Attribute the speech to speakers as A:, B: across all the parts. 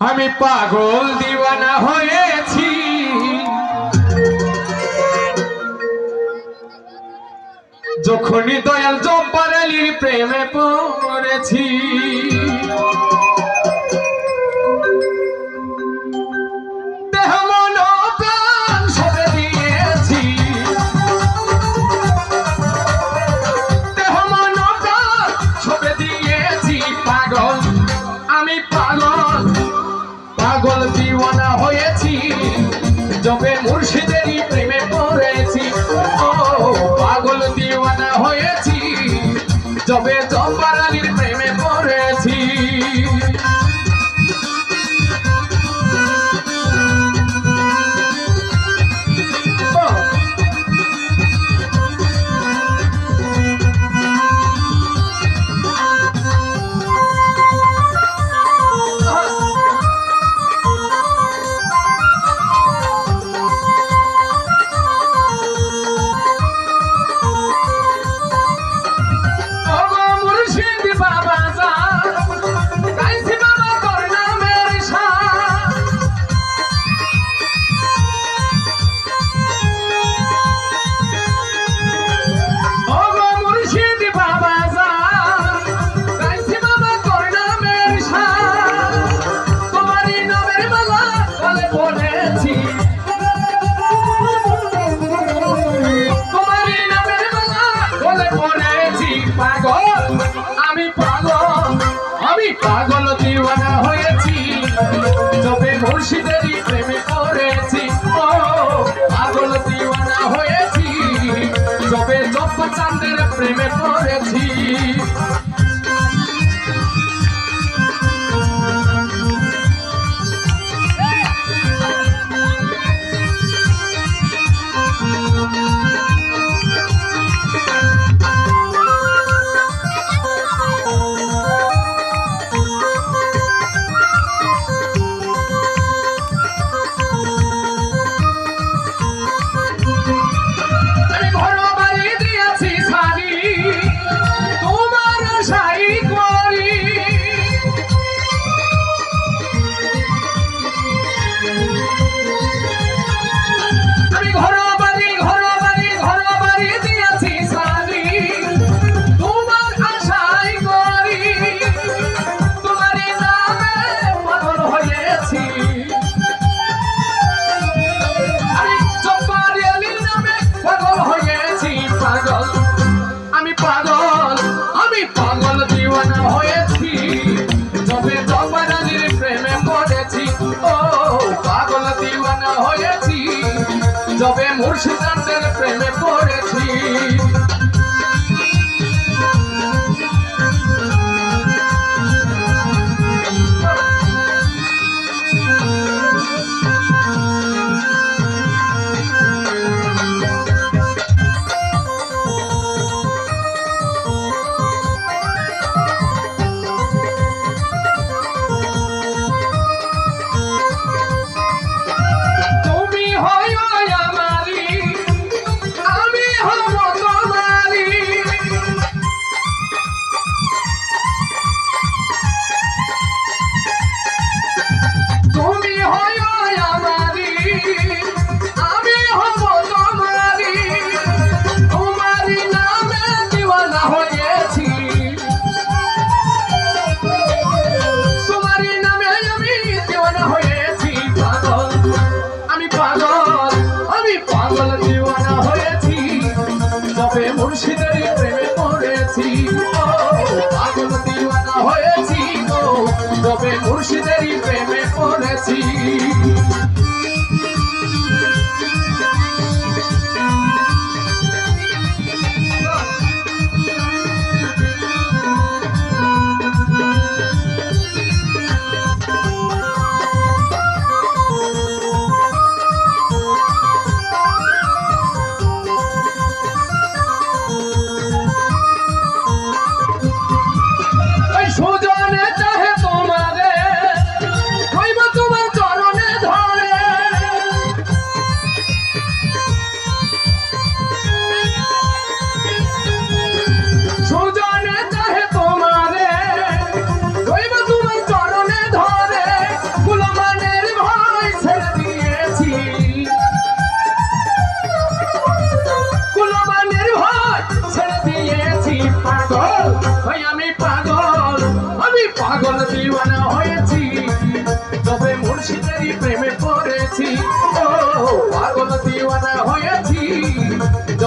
A: আমি পাগল দিওয়ানা হয়েছি। যখনই দয়াল জব্বার আলীর প্রেমে পড়েছি জবে মুর্শিদেরই প্রেমে পড়েছি। ও পাগল দিওয়ানা হয়েছি। জবে se যবে মুর্শিদানদের প্রেমে পড়েছি। পাগল, আমি পাগল জীবনা হয়েছি। তবে মুর্শিদের প্রেমে পড়েছি। পাগল জীবনা হয়েছি তবে মুর্শিদের প্রেমে পড়েছি।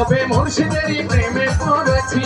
A: তবে মুর্শিদেরই প্রেমে পড়েছি।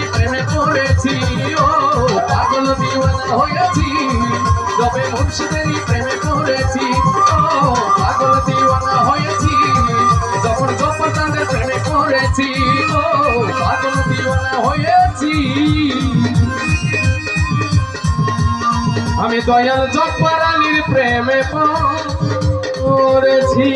A: মুর্শিদেরই প্রেমে পড়েছি। ও হয়েছি হয়েছি। আমি দয়াল জব্বারানির প্রেমে পড়েছি।